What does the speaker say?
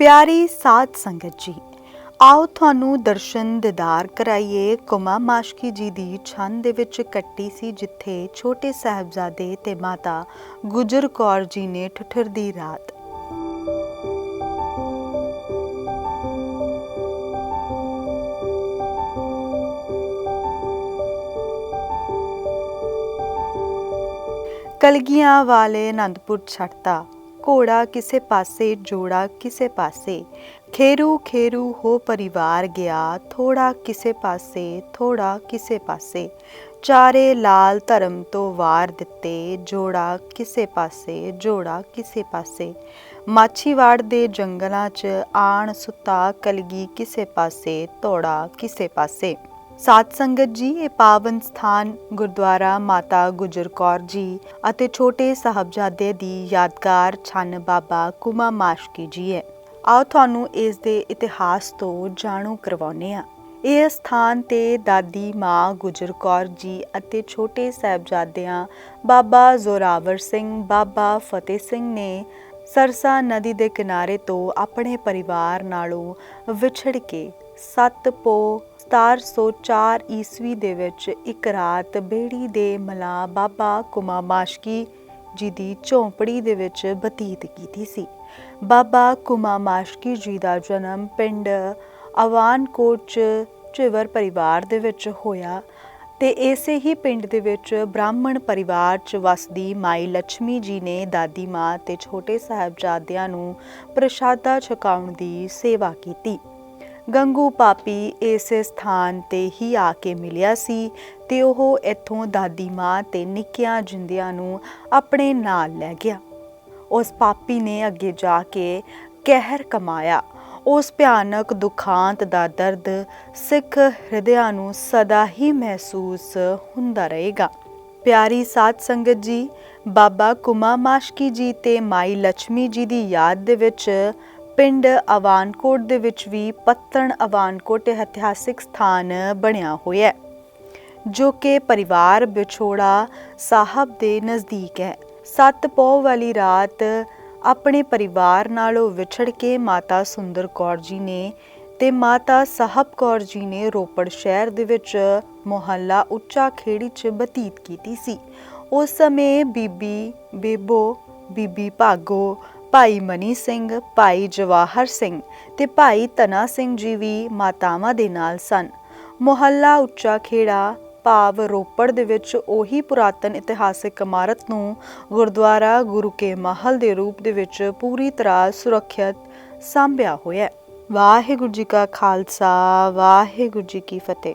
ਪਿਆਰੀ ਸਾਧ ਸੰਗਤ ਜੀ, ਆਓ ਤੁਹਾਨੂੰ ਦਰਸ਼ਨ ਦਿਦਾਰ ਕਰਾਈਏ। ਕੁਮਾ ਮਾਸ਼ਕੀ ਜੀ ਦੀ ਛੰਦ ਦੇ ਵਿੱਚ ਕੱਟੀ ਸੀ ਜਿੱਥੇ ਛੋਟੇ ਸਾਹਿਬਜ਼ਾਦੇ ਤੇ ਮਾਤਾ ਗੁਜਰ ਕੌਰ ਜੀ ਨੇ ਠਠਰ ਦੀ ਰਾਤ। ਕਲਗੀਆਂ ਵਾਲੇ ਆਨੰਦਪੁਰ ਛੱਡਤਾ। ਘੋੜਾ ਕਿਸੇ ਪਾਸੇ, ਜੋੜਾ ਕਿਸੇ ਪਾਸੇ। ਖੇਰੂ ਖੇਰੂ ਹੋ ਪਰਿਵਾਰ ਗਿਆ, ਥੋੜਾ ਕਿਸੇ ਪਾਸੇ, ਥੋੜਾ ਕਿਸੇ ਪਾਸੇ। ਚਾਰੇ ਲਾਲ ਧਰਮ ਤੋਂ ਵਾਰ ਦਿੱਤੇ, ਜੋੜਾ ਕਿਸੇ ਪਾਸੇ, ਜੋੜਾ ਕਿਸੇ ਪਾਸੇ। ਮਾਛੀਵਾੜ ਦੇ ਜੰਗਲਾਂ 'ਚ ਆਣ ਸੁੱਤਾ, ਕਲਗੀ ਕਿਸੇ ਪਾਸੇ ਤੋੜਾ ਕਿਸੇ ਪਾਸੇ। ਸਾਧ ਸੰਗਤ ਜੀ, ਇਹ ਪਾਵਨ ਸਥਾਨ ਗੁਰਦੁਆਰਾ ਮਾਤਾ ਗੁਜਰ ਕੌਰ ਜੀ ਅਤੇ ਛੋਟੇ ਸਾਹਿਬਜ਼ਾਦੇ ਦੀ ਯਾਦਗਾਰ ਛੰਨ ਬਾਬਾ ਕੁਮਾ ਮਾਸ਼ਕੀ ਜੀ ਹੈ। ਆਓ ਤੁਹਾਨੂੰ ਇਸ ਦੇ ਇਤਿਹਾਸ ਤੋਂ ਜਾਣੂ ਕਰਵਾਉਂਦੇ ਹਾਂ। ਇਹ ਸਥਾਨ ਤੇ ਦਾਦੀ ਮਾਂ ਗੁਜਰ ਕੌਰ ਜੀ ਅਤੇ ਛੋਟੇ ਸਾਹਿਬਜ਼ਾਦਿਆਂ ਬਾਬਾ ਜ਼ੋਰਾਵਰ ਸਿੰਘ, ਬਾਬਾ ਫਤਿਹ ਸਿੰਘ ਨੇ ਸਰਸਾ ਨਦੀ ਦੇ ਕਿਨਾਰੇ ਤੋਂ ਆਪਣੇ ਪਰਿਵਾਰ ਨਾਲੋਂ ਵਿਛੜ ਕੇ ਸੱਤ ਪੋ 1704 ਈਸਵੀ ਦੇ ਵਿੱਚ ਇੱਕ ਰਾਤ ਬੇੜੀ ਦੇ ਮਲਾ ਬਾਬਾ ਕੁਮਾ ਮਾਸ਼ਕੀ ਜੀ ਦੀ ਝੌਂਪੜੀ ਦੇ ਵਿੱਚ ਬਤੀਤ ਕੀਤੀ ਸੀ। ਬਾਬਾ ਕੁਮਾ ਮਾਸ਼ਕੀ ਜੀ ਦਾ ਜਨਮ ਪਿੰਡ ਅਵਾਨਕੋਟ ਚ ਝਿਵਰ ਪਰਿਵਾਰ ਦੇ ਵਿੱਚ ਹੋਇਆ ਤੇ ਇਸੇ ਹੀ ਪਿੰਡ ਦੇ ਵਿੱਚ ਬ੍ਰਾਹਮਣ ਪਰਿਵਾਰ ਚ ਵਸਦੀ ਮਾਈ ਲక్ష్ਮੀ ਜੀ ਨੇ ਦਾਦੀ ਮਾਂ ਤੇ ਛੋਟੇ ਸਾਹਿਬਜ਼ਾਦਿਆਂ ਨੂੰ ਪ੍ਰਸ਼ਾਦਾ ਛਕਾਉਣ ਦੀ ਸੇਵਾ ਕੀਤੀ। ਗੰਗੂ ਪਾਪੀ ਇਸ ਸਥਾਨ ਤੇ ਹੀ ਆ ਕੇ ਮਿਲਿਆ ਸੀ ਤੇ ਉਹ ਇੱਥੋਂ ਦਾਦੀ ਮਾਂ ਤੇ ਨਿੱਕਿਆਂ ਜਿੰਦਿਆਂ ਨੂੰ ਆਪਣੇ ਨਾਲ ਲੈ ਗਿਆ। ਉਸ ਪਾਪੀ ਨੇ ਅੱਗੇ ਜਾ ਕੇ ਕਹਿਰ ਕਮਾਇਆ। ਉਸ ਭਿਆਨਕ ਦੁਖਾਂਤ ਦਾ ਦਰਦ ਸਿੱਖ ਹਿਰਦਿਆਂ ਨੂੰ ਸਦਾ ਹੀ ਮਹਿਸੂਸ ਹੁੰਦਾ ਰਹੇਗਾ। ਪਿਆਰੀ ਸਾਧ ਸੰਗਤ ਜੀ, ਬਾਬਾ ਕੁਮਾ ਮਾਸ਼ਕੀ ਜੀ ਤੇ ਮਾਈ ਲక్ష్ਮੀ ਜੀ ਦੀ ਯਾਦ ਦੇ ਵਿੱਚ ਪਿੰਡ ਅਵਾਨਕੋਟ ਦੇ ਵਿੱਚ ਵੀ ਪੱਤਣ ਅਵਾਨਕੋਟ ਇਤਿਹਾਸਿਕ ਸਥਾਨ ਬਣਿਆ ਹੋਇਆ ਹੈ, ਜੋ ਕਿ ਪਰਿਵਾਰ ਵਿਛੋੜਾ ਸਾਹਿਬ ਦੇ ਨਜ਼ਦੀਕ ਹੈ। ਸੱਤ ਪੋਹ ਵਾਲੀ ਰਾਤ ਆਪਣੇ ਪਰਿਵਾਰ ਨਾਲੋਂ ਵਿਛੜ ਕੇ ਮਾਤਾ ਸੁੰਦਰ ਕੌਰ ਜੀ ਨੇ ਤੇ ਮਾਤਾ ਸਾਹਿਬ ਕੌਰ ਜੀ ਨੇ ਰੋਪੜ ਸ਼ਹਿਰ ਦੇ ਵਿੱਚ ਮੁਹੱਲਾ ਉੱਚਾ ਖੇੜੀ 'ਚ ਬਤੀਤ ਕੀਤੀ ਸੀ। ਉਸ ਸਮੇਂ ਬੀਬੀ ਬੇਬੋ, ਬੀਬੀ ਭਾਗੋ ਭਾਈ ਮਨੀ ਸਿੰਘ, ਭਾਈ ਜਵਾਹਰ ਸਿੰਘ ਤੇ ਭਾਈ ਤਨਾ ਸਿੰਘ ਜੀ ਵੀ ਮਾਤਾਵਾਂ ਦੇ ਨਾਲ ਸਨ। ਮੁਹੱਲਾ ਉੱਚਾ ਖੇੜਾ, ਭਾਵ ਰੋਪੜ ਦੇ ਵਿੱਚ ਉਹੀ ਪੁਰਾਤਨ ਇਤਿਹਾਸਿਕ ਇਮਾਰਤ ਨੂੰ ਗੁਰਦੁਆਰਾ ਗੁਰੂ ਕੇ ਮਹਲ ਦੇ ਰੂਪ ਦੇ ਵਿੱਚ ਪੂਰੀ ਤਰ੍ਹਾਂ ਸੁਰੱਖਿਅਤ ਸਾਂਭਿਆ ਹੋਇਆ ਹੈ। ਵਾਹਿਗੁਰੂ ਜੀ ਕਾ ਖਾਲਸਾ, ਵਾਹਿਗੁਰੂ ਜੀ ਕੀ ਫਤਿਹ।